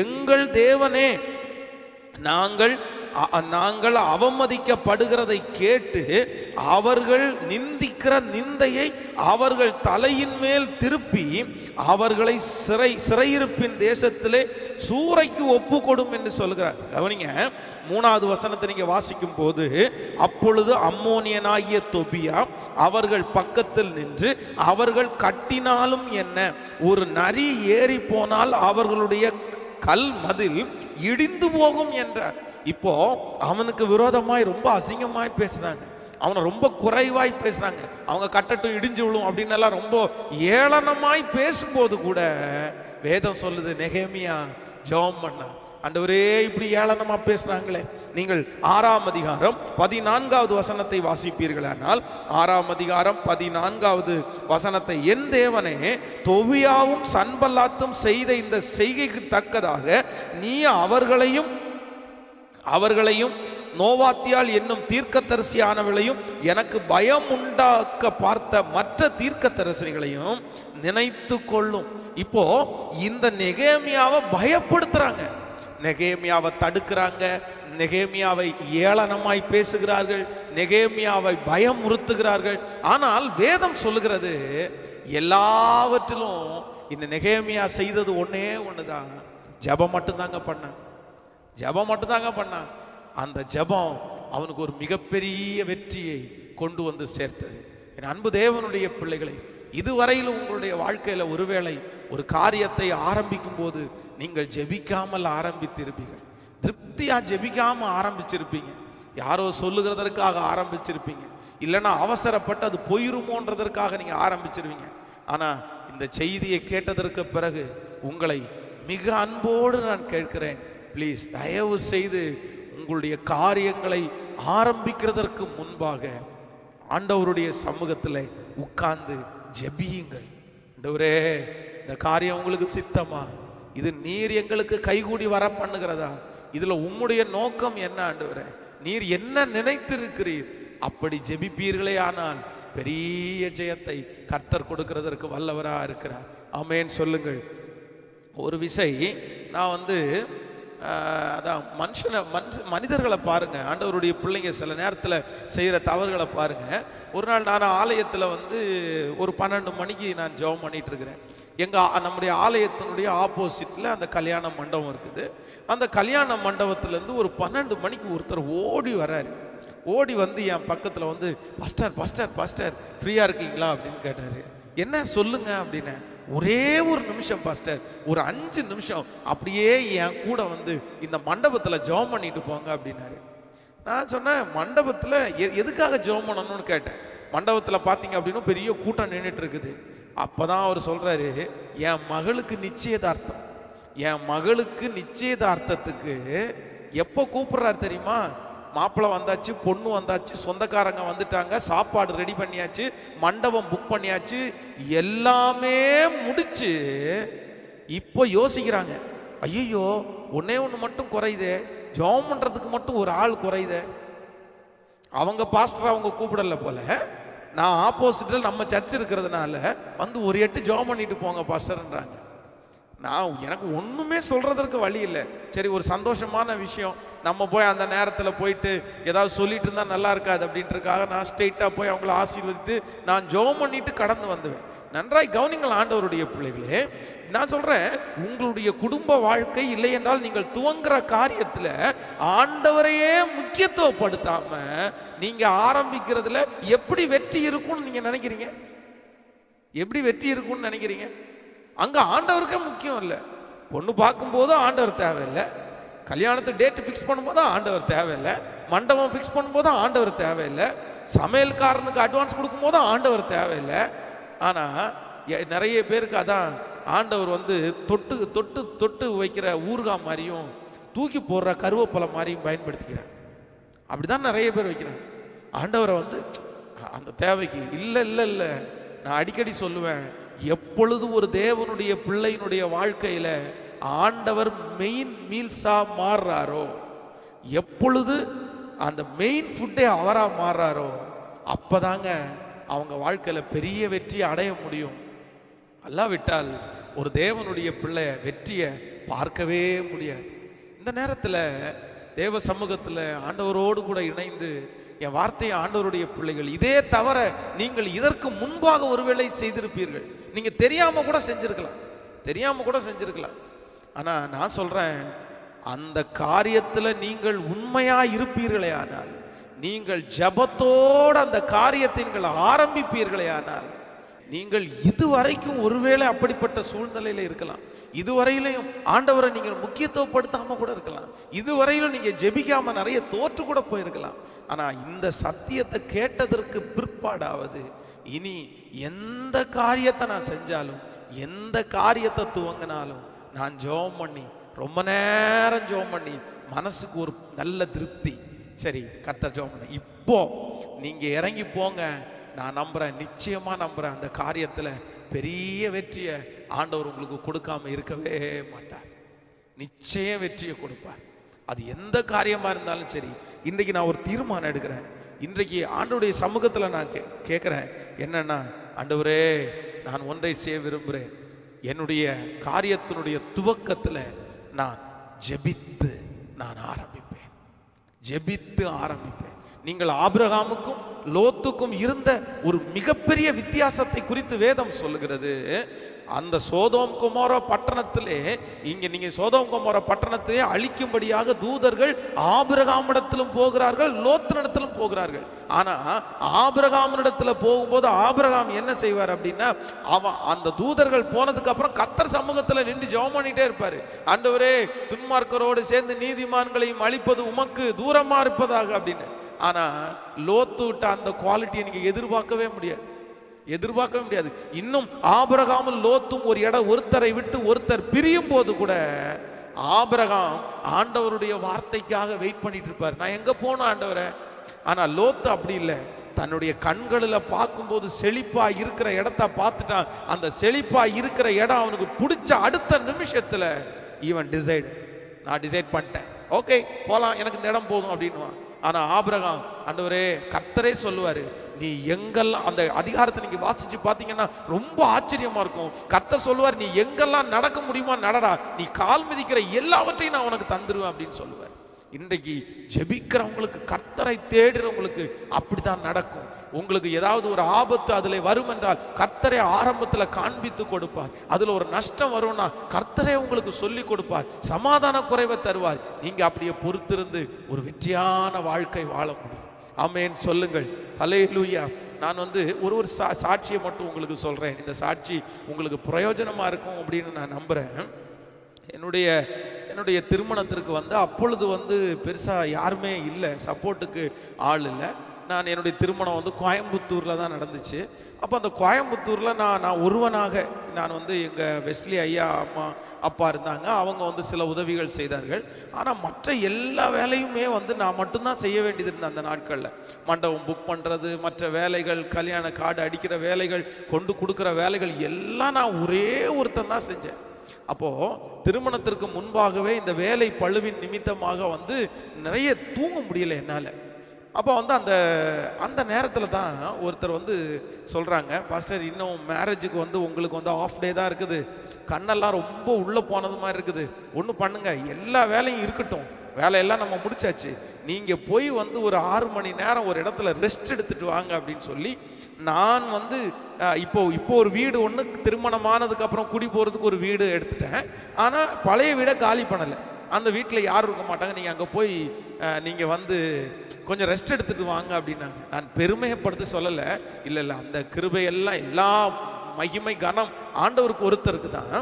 எங்கள் தேவனே நாங்கள் நாங்கள் அவமதிக்கப்படுகிறதை கேட்டு அவர்கள் நிந்திக்கிற நிந்தையை அவர்கள் தலையின் மேல் திருப்பி அவர்களை சிறை சிறையிருப்பின் தேசத்திலே சூறைக்கு ஒப்பு கொடும் என்று சொல்கிறார் கவனிங்க மூணாவது வசனத்தை நீங்கள் வாசிக்கும் போது அப்பொழுது அம்மோனியனாகிய தொபியா அவர்கள் பக்கத்தில் நின்று அவர்கள் கட்டினாலும் என்ன ஒரு நரி ஏறி போனால் அவர்களுடைய கல் மதில் இடிந்து போகும் என்றார். இப்போ அவனுக்கு விரோதமாய் ரொம்ப அசிங்கமாய் பேசுறாங்க. அவனை ரொம்ப குறைவாய் பேசுறாங்க. அவங்க கட்டட்டும் இடிஞ்சு விழும் அப்படின்னு எல்லாம் ரொம்ப ஏளனமாய் பேசும்போது கூட வேதம் சொல்லுது நெகேமியா ஜெபம் பண்ணா அண்டவரே இப்படி ஏளனமா பேசுறாங்களே. நீங்கள் ஆறாம் அதிகாரம் பதினான்காவது வசனத்தை வாசிப்பீர்களானால் ஆறாம் அதிகாரம் பதினான்காவது வசனத்தை என் தேவனே தொவியாவும் சன்பல்லாத்தும் செய்த இந்த செய்கைக்கு தக்கதாக நீ அவர்களையும் அவர்களையும் நோவாத்தியால் என்னும் தீர்க்கதரிசியானவளையும் எனக்கு பயம் உண்டாக்க பார்த்த மற்ற தீர்க்கத்தரசிகளையும் நினைத்து கொள்ளும் இப்போ இந்த நெகேமியாவை பயப்படுத்துறாங்க. நெகேமியாவை தடுக்கிறாங்க நெகேமியாவை ஏளனமாய் பேசுகிறார்கள் நெகேமியாவை பயமுறுத்துகிறார்கள். ஆனால் வேதம் சொல்லுகிறது எல்லாவற்றிலும் இந்த நெகேமியா செய்தது ஒன்றே ஒன்றுதான் ஜெபம் மட்டும்தாங்க பண்ணான். ஜெபம் மட்டும்தாங்க பண்ணான். அந்த ஜெபம் அவனுக்கு ஒரு மிகப்பெரிய வெற்றியை கொண்டு வந்து சேர்த்தது. என் அன்பு தேவனுடைய பிள்ளைகளை இதுவரையிலும் உங்களுடைய வாழ்க்கையில் ஒருவேளை ஒரு காரியத்தை ஆரம்பிக்கும் போது நீங்கள் ஜெபிக்காமல் ஆரம்பித்திருப்பீர்கள். திருப்தியாக ஜெபிக்காம ஆரம்பிச்சிருப்பீங்க. யாரோ சொல்லுகிறதற்காக ஆரம்பிச்சிருப்பீங்க. இல்லைன்னா அவசரப்பட்டு அது போயிருமோன்றதற்காக நீங்கள் ஆரம்பிச்சிருவீங்க. ஆனால் இந்த செய்தியை கேட்டதற்கு பிறகு உங்களை மிக அன்போடு நான் கேட்கிறேன். ப்ளீஸ் தயவு செய்து உங்களுடைய காரியங்களை ஆரம்பிக்கிறதற்கு முன்பாக ஆண்டவருடைய சமூகத்தில் உட்கார்ந்து ஜெபியுங்கள். ஆண்டவரே இந்த காரியம் உங்களுக்கு சித்தமா? இது நீர் எங்களுக்கு கைகூடி வர பண்ணுகிறதா இதுல உம்முடைய நோக்கம் என்ன ஆண்டவரே? நீர் என்ன நினைத்திருக்கிறீர்? அப்படி ஜெபிப்பீர்களே ஆனால் பெரிய ஜெயத்தை கர்த்தர் கொடுக்கிறதற்கு வல்லவராக இருக்கிறார். ஆமென் சொல்லுங்கள். ஒரு விசை நான் வந்து அதான் மனுஷனை மனுஷ மனிதர்களை பாருங்கள் ஆண்டவருடைய பிள்ளைங்க சில நேரத்தில் செய்கிற தவறுகளை பாருங்கள் ஒரு நாள் நான் ஆலயத்தில் வந்து ஒரு பன்னெண்டு மணிக்கு நான் ஜெபம் பண்ணிகிட்டு இருக்கிறேன் எங்கள் நம்முடைய ஆலயத்தினுடைய ஆப்போசிட்டில் அந்த கல்யாண மண்டபம் இருக்குது. அந்த கல்யாண மண்டபத்துலேருந்து ஒரு பன்னெண்டு மணிக்கு ஒருத்தர் ஓடி வராரு. ஓடி வந்து என் பக்கத்தில் வந்து பஸ்டர் பஸ்டர் பஸ்டர் ஃப்ரீயாக இருக்கீங்களா? அப்படின்னு கேட்டார். என்ன சொல்லுங்க அப்படின்னு. ஒரே ஒரு நிமிஷம் பாஸ்டர் ஒரு அஞ்சு நிமிஷம். அப்படியே என் கூட வந்து இந்த மண்டபத்தில் ஜெபம் பண்ணிட்டு போங்க அப்படின்னாரு. நான் சொன்னேன் மண்டபத்தில் எ- எதுக்காக ஜெபம் பண்ணணும்னு கேட்டேன். மண்டபத்தில் பார்த்தீங்க அப்படின்னா பெரிய கூட்டம் நின்றுட்டு இருக்குது. அப்போ தான் அவர் சொல்கிறாரு என் மகளுக்கு நிச்சயதார்த்தம். என் மகளுக்கு நிச்சயதார்த்தத்துக்கு எப்போ கூப்பிட்றாரு தெரியுமா? மாப்பிள்ளை வந்தாச்சு பொண்ணு வந்தாச்சு சொந்தக்காரங்க வந்துட்டாங்க சாப்பாடு ரெடி பண்ணியாச்சு மண்டபம் புக் பண்ணியாச்சு எல்லாமே முடிச்சு இப்போ யோசிக்கிறாங்க ஐயோ ஒன்னே ஒன்று மட்டும் குறையுதே ஜெபம் பண்ணுறதுக்கு மட்டும் ஒரு ஆள் குறையுதே. அவங்க பாஸ்டர் அவங்க கூப்பிடல போல நான் ஆப்போசிட்டில் நம்ம சர்ச் இருக்கிறதுனால வந்து ஒரு எட்டு ஜோம் பண்ணிட்டு போங்க பாஸ்டர்ன்றாங்க நான் எனக்கு ஒன்றுமே சொல்கிறதற்கு வழி இல்லை. சரி ஒரு சந்தோஷமான விஷயம். நம்ம போய் அந்த நேரத்தில் போயிட்டு ஏதாவது சொல்லிட்டு இருந்தால் நல்லா இருக்காது அப்படின்றதுக்காக நான் ஸ்ட்ரெயிட்டாக போய் அவங்கள ஆசீர்வதித்து நான் ஜெபம் பண்ணிட்டு கடந்து வந்துவேன். நன்றாய் கவனிங்கள் ஆண்டவருடைய பிள்ளைகளே. நான் சொல்கிறேன் உங்களுடைய குடும்ப வாழ்க்கை இல்லை என்றால் நீங்கள் துவங்குற காரியத்தில் ஆண்டவரையே முக்கியத்துவப்படுத்தாமல் நீங்கள் ஆரம்பிக்கிறதுல எப்படி வெற்றி இருக்கும்னு நீங்கள் நினைக்கிறீங்க? எப்படி வெற்றி இருக்கும்னு நினைக்கிறீங்க? அங்கே ஆண்டவருக்கே முக்கியம் இல்லை. பொண்ணு பார்க்கும்போது ஆண்டவர் தேவையில்லை. கல்யாணத்து டேட்டு ஃபிக்ஸ் பண்ணும்போது ஆண்டவர் தேவையில்லை. மண்டபம் ஃபிக்ஸ் பண்ணும்போது ஆண்டவர் தேவையில்லை. சமையல்காரனுக்கு அட்வான்ஸ் கொடுக்கும்போது ஆண்டவர் தேவையில்லை. ஆனால் எ- நிறைய பேருக்கு அதான் ஆண்டவர் வந்து தொட்டு தொட்டு தொட்டு வைக்கிற ஊறுகாய் மாதிரியும் தூக்கி போடுற கருவேப்பிலை மாதிரியும் பயன்படுத்திக்கிறார். அப்படிதான் நிறைய பேர் வைக்கிறேன் ஆண்டவரை வந்து அந்த தேவைக்கு இல்லை இல்லை இல்லை. நான் அடிக்கடி சொல்லுவேன். எப்பொழுது ஒரு தேவனுடைய பிள்ளையினுடைய வாழ்க்கையில் ஆண்டவர் மெயின் மீல்ஸா மாறுறாரோ எப்பொழுது அந்த மெயின் ஃபுட்டே அவராக மாறுறாரோ அப்பதாங்க அவங்க வாழ்க்கையில் பெரிய வெற்றியை அடைய முடியும். அல்லாவிட்டால் ஒரு தேவனுடைய பிள்ளை வெற்றியை பார்க்கவே முடியாது. இந்த நேரத்தில் தேவ சமூகத்தில் ஆண்டவரோடு கூட இணைந்து என் வார்த்தையை ஆண்டவருடைய பிள்ளைகள் இதே தவிர நீங்கள் இதற்கு முன்பாக ஒருவேளை செய்திருப்பீர்கள். நீங்கள் தெரியாமல் கூட செஞ்சுருக்கலாம். தெரியாமல் கூட செஞ்சிருக்கலாம். ஆனால் நான் சொல்கிறேன் அந்த காரியத்தில் நீங்கள் உண்மையாக இருப்பீர்களே ஆனால் நீங்கள் ஜபத்தோடு அந்த காரியத்தை நீங்கள் ஆரம்பிப்பீர்களே ஆனால் நீங்கள் இதுவரைக்கும் ஒருவேளை அப்படிப்பட்ட சூழ்நிலையில் இருக்கலாம். இதுவரையிலையும் ஆண்டவரை நீங்கள் முக்கியத்துவப்படுத்தாமல் கூட இருக்கலாம். இதுவரையிலும் நீங்கள் ஜெபிக்காமல் நிறைய தோற்று கூட போயிருக்கலாம். ஆனால் இந்த சத்தியத்தை கேட்டதற்கு பிற்பாடாவது இனி எந்த காரியத்தை நான் செஞ்சாலும் எந்த காரியத்தை துவங்கினாலும் நான் ஜெபம் பண்ணி ரொம்ப நேரம் ஜெபம் பண்ணி மனசுக்கு ஒரு நல்ல திருப்தி. சரி கர்த்தர் ஜெபம் பண்ணி. இப்போ நீங்கள் இறங்கி போங்க. நான் நம்புகிறேன் நிச்சயமாக நம்புகிறேன் அந்த காரியத்தில் பெரிய வெற்றியை ஆண்டவர் உங்களுக்கு கொடுக்காம இருக்கவே மாட்டார். நிச்சய வெற்றியை கொடுப்பார். அது எந்த காரியமாக இருந்தாலும் சரி இன்றைக்கு நான் ஒரு தீர்மானம் எடுக்கிறேன். இன்றைக்கு ஆண்டவுடைய சமூகத்தில் நான் கே கேட்குறேன் என்னன்னா ஆண்டவரே நான் ஒன்றை செய்ய விரும்புகிறேன் என்னுடைய காரியத்தினுடைய துவக்கத்தில் நான் ஜெபித்து நான் ஆரம்பிப்பேன். ஜெபித்து ஆரம்பிப்பேன். நீங்கள் ஆபிரகாமுக்கும் லோத்துக்கும் இருந்த ஒரு மிகப்பெரிய வித்தியாசத்தை குறித்து வேதம் சொல்லுகிறது. அந்த சோதோம் குமார பட்டணத்திலே இங்க நீங்க சோதோம் குமார பட்டணத்திலே அழிக்கும்படியாக தூதர்கள் ஆபிரகாமிடத்திலும் போகிறார்கள் லோத்தனிடத்திலும் போகிறார்கள். ஆனா ஆபிரகாமினிடத்துல போகும்போது ஆபிரகாம் என்ன செய்வார் அப்படின்னா அவன் அந்த தூதர்கள் போனதுக்கு அப்புறம் கத்தர் சமூகத்துல நின்று ஜெபம் பண்ணிட்டே இருப்பாரு. அண்டவரே துன்மார்க்கரோடு சேர்ந்து நீதிமான்களையும் அழிப்பது உமக்கு தூரமா இருப்பதாக அப்படின்னு. ஆனா லோத்து விட்ட அந்த குவாலிட்டியை நீங்க எதிர்பார்க்கவே முடியாது. எதிர்பார்க்கவே முடியாது. இன்னும் ஆபரகாமும் லோத்தும் ஒரு இடம் ஒருத்தரை விட்டு ஒருத்தர் பிரியும் போது கூட ஆபரகாம் ஆண்டவருடைய வார்த்தைக்காக வெயிட் பண்ணிட்டு இருப்பார். நான் எங்க போனோம் ஆண்டவரை? ஆனா லோத்து அப்படி இல்லை. தன்னுடைய கண்களில் பார்க்கும்போது செழிப்பா இருக்கிற இடத்த பார்த்துட்டான். அந்த செழிப்பா இருக்கிற இடம் அவனுக்கு பிடிச்ச அடுத்த நிமிஷத்துல ஈவன் டிசைட் நான் டிசைட் பண்ணிட்டேன். ஓகே போலாம் எனக்கு இந்த இடம் போதும் அப்படின்னுவான். ஆனால் ஆபிரகாம் ஆண்டவரே கர்த்தரே சொல்லுவார் நீ எங்கெல்லாம் அந்த அதிகாரத்தை நீங்கள் வாசித்து பார்த்தீங்கன்னா ரொம்ப ஆச்சரியமாக இருக்கும். கர்த்தர் சொல்லுவார் நீ எங்கெல்லாம் நடக்க முடியுமா நடடா. நீ கால் மிதிக்கிற எல்லாவற்றையும் நான் உனக்கு தந்துடுவேன் அப்படின்னு சொல்லுவார். இன்றைக்கு ஜெபிக்கிறவங்களுக்கு கர்த்தரை தேடுறவங்களுக்கு அப்படித்தான் நடக்கும். உங்களுக்கு ஏதாவது ஒரு ஆபத்து அதில் வரும் என்றால் கர்த்தரை ஆரம்பத்தில் காண்பித்து கொடுப்பார். அதில் ஒரு நஷ்டம் வரும்னா கர்த்தரை உங்களுக்கு சொல்லி கொடுப்பார். சமாதான குறைவை தருவார். நீங்கள் அப்படியே பொறுத்திருந்து ஒரு வெற்றியான வாழ்க்கை வாழ முடியும். ஆமென். சொல்லுங்கள். ஹலே லூயா நான் வந்து ஒரு ஒரு சா சாட்சியை மட்டும் உங்களுக்கு சொல்கிறேன் இந்த சாட்சி உங்களுக்கு பிரயோஜனமாக இருக்கும் அப்படின்னு நான் நம்புகிறேன் என்னுடைய என்னுடைய திருமணத்திற்கு வந்து அப்பொழுது வந்து பெருசாக யாருமே இல்லை சப்போர்ட்டுக்கு ஆள் இல்லை. நான் என்னுடைய திருமணம் வந்து கோயம்புத்தூரில் தான் நடந்துச்சு. அப்போ அந்த கோயம்புத்தூரில் நான் நான் ஒருவனாக நான் வந்து எங்கள் வெஸ்லி ஐயா அம்மா அப்பா இருந்தாங்க. அவங்க வந்து சில உதவிகள் செய்தார்கள். ஆனால் மற்ற எல்லா வேலையுமே வந்து நான் மட்டும்தான் செய்ய வேண்டியது இருந்தேன் அந்த நாட்களில். மண்டபம் புக் பண்ணுறது மற்ற வேலைகள் கல்யாண கார்டு அடிக்கிற வேலைகள் கொண்டு கொடுக்குற வேலைகள் எல்லாம் நான் ஒரே ஒருத்தன் தான் செஞ்சேன். அப்போது திருமணத்திற்கு முன்பாகவே இந்த வேலை பழுவின் நிமித்தமாக வந்து நிறைய தூங்க முடியல என்னால். அப்போ வந்து அந்த அந்த நேரத்தில் தான் ஒருத்தர் வந்து சொல்கிறாங்க பாஸ்டர் இன்னும் மேரேஜுக்கு வந்து உங்களுக்கு வந்து ஆஃப் டே தான் இருக்குது. கண்ணெல்லாம் ரொம்ப உள்ளே போனது மாதிரி இருக்குது. ஒன்று பண்ணுங்கள் எல்லா வேலையும் இருக்கட்டும். வேலையெல்லாம் நம்ம முடிச்சாச்சு. நீங்கள் போய் வந்து ஒரு ஆறு மணி நேரம் ஒரு இடத்துல ரெஸ்ட் எடுத்துகிட்டு வாங்க அப்படின்னு சொல்லி நான் வந்து இப்போ இப்போ ஒரு வீடு ஒன்று திருமணமானதுக்கப்புறம் குடி போகிறதுக்கு ஒரு வீடு எடுத்துட்டேன். ஆனால் பழைய வீடை காலி பண்ணலை. அந்த வீட்டில் யாரும் இருக்க மாட்டாங்க. நீங்கள் அங்கே போய் நீங்கள் வந்து கொஞ்சம் ரெஸ்ட் எடுத்துகிட்டு வாங்க அப்படின்னாங்க. நான் பெருமையப்படுத்தி சொல்லலை. இல்லை இல்லை அந்த கிருபையெல்லாம் எல்லா மகிமை கனம் ஆண்டவருக்கு ஒருத்தருக்கு தான்.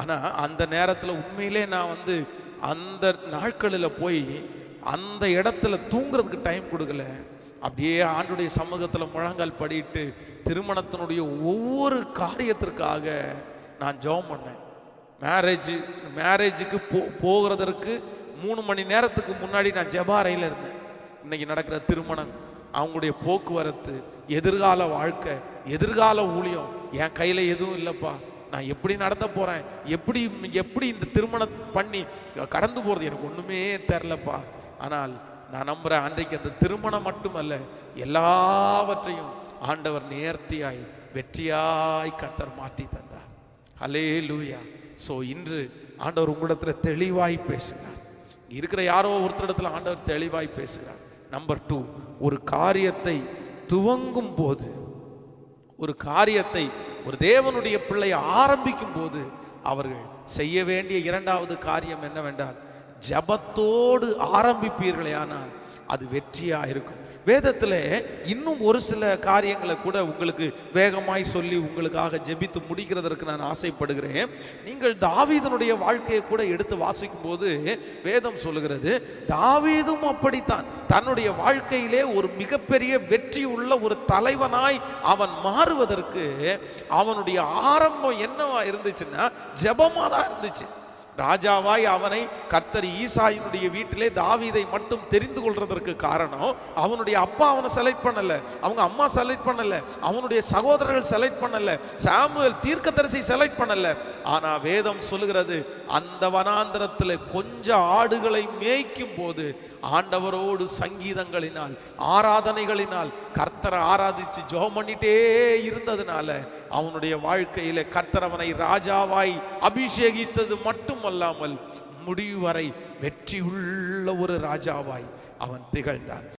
ஆனால் அந்த நேரத்தில் உண்மையிலே நான் வந்து அந்த நாட்களில் போய் அந்த இடத்துல தூங்குறதுக்கு டைம் கொடுக்கல. அப்படியே ஆண்டுடைய சமூகத்தில் முழங்கால் படிட்டு திருமணத்தினுடைய ஒவ்வொரு காரியத்திற்காக நான் ஜெபம் பண்ணேன். மேரேஜ் மேரேஜுக்கு போ போகிறதற்கு மூணு மணி நேரத்துக்கு முன்னாடி நான் ஜெபாரையில் இருந்தேன். இன்னைக்கு நடக்கிற திருமணம் அவங்களுடைய போக்குவரத்து எதிர்கால வாழ்க்கை எதிர்கால ஊழியம் என் கையில் எதுவும் இல்லைப்பா. நான் எப்படி நடத்த போகிறேன் எப்படி எப்படி இந்த திருமணம் பண்ணி கடந்து போகிறது எனக்கு ஒன்றுமே தெரிலப்பா ஆனால் நான் நம்புகிறேன் அன்றைக்கு அந்த திருமணம் மட்டுமல்ல எல்லாவற்றையும் ஆண்டவர் நேர்த்தியாய் வெற்றியாய் கர்த்தர் மாற்றி தந்தார். ஹலே லூயா ஸோ இன்று ஆண்டவர் உங்களிடத்தில் தெளிவாய் பேசுகிறார். இருக்கிற யாரோ ஒருத்தரிடத்தில் ஆண்டவர் தெளிவாய் பேசுகிறார். நம்பர் டூ ஒரு காரியத்தை துவங்கும் போது ஒரு காரியத்தை ஒரு தேவனுடைய பிள்ளையை ஆரம்பிக்கும் போது அவர்கள் செய்ய வேண்டிய இரண்டாவது காரியம் என்னவென்றால் ஜபத்தோடு ஆரம்பிப்பீர்களே ஆனால் அது வெற்றியாக இருக்கும். வேதத்தில் இன்னும் ஒரு சில காரியங்களை கூட உங்களுக்கு வேகமாய் சொல்லி உங்களுக்காக ஜெபித்து முடிக்கிறதற்கு நான் ஆசைப்படுகிறேன். நீங்கள் தாவீதனுடைய வாழ்க்கையை கூட எடுத்து வாசிக்கும் போது வேதம் சொல்லுகிறது தாவீதும் அப்படித்தான். தன்னுடைய வாழ்க்கையிலே ஒரு மிகப்பெரிய வெற்றி உள்ள ஒரு தலைவனாய் அவன் மாறுவதற்கு அவனுடைய ஆரம்பம் என்னவா இருந்துச்சுன்னா ஜபமாக தான் இருந்துச்சு. ராஜாவாய் அவனை கர்த்தர் ஈசாயினுடைய வீட்டிலே தாவீதை மட்டும் தெரிந்து கொள்றதற்கு காரணம் அவனுடைய அப்பா அவனை செலக்ட் பண்ணல அவங்க அம்மா செலக்ட் பண்ணல அவனுடைய சகோதரர்கள் செலக்ட் பண்ணல சாமுவேல் தீர்க்கதரிசி செலக்ட் பண்ணல. ஆனா வேதம் சொல்லுகிறது அந்த வனாந்திரத்தில் கொஞ்ச ஆடுகளை மேய்க்கும் போது ஆண்டவரோடு சங்கீதங்களினால் ஆராதனைகளினால் கர்த்தரை ஆராதிச்சு ஜோ பண்ணிட்டே இருந்ததுனால அவனுடைய வாழ்க்கையில கர்த்தர் அவனை ராஜாவாய் அபிஷேகித்தது மட்டுமல்லாமல் முடிவு வரை வெற்றியுள்ள ஒரு ராஜாவாய் அவன் திகழ்ந்தான்.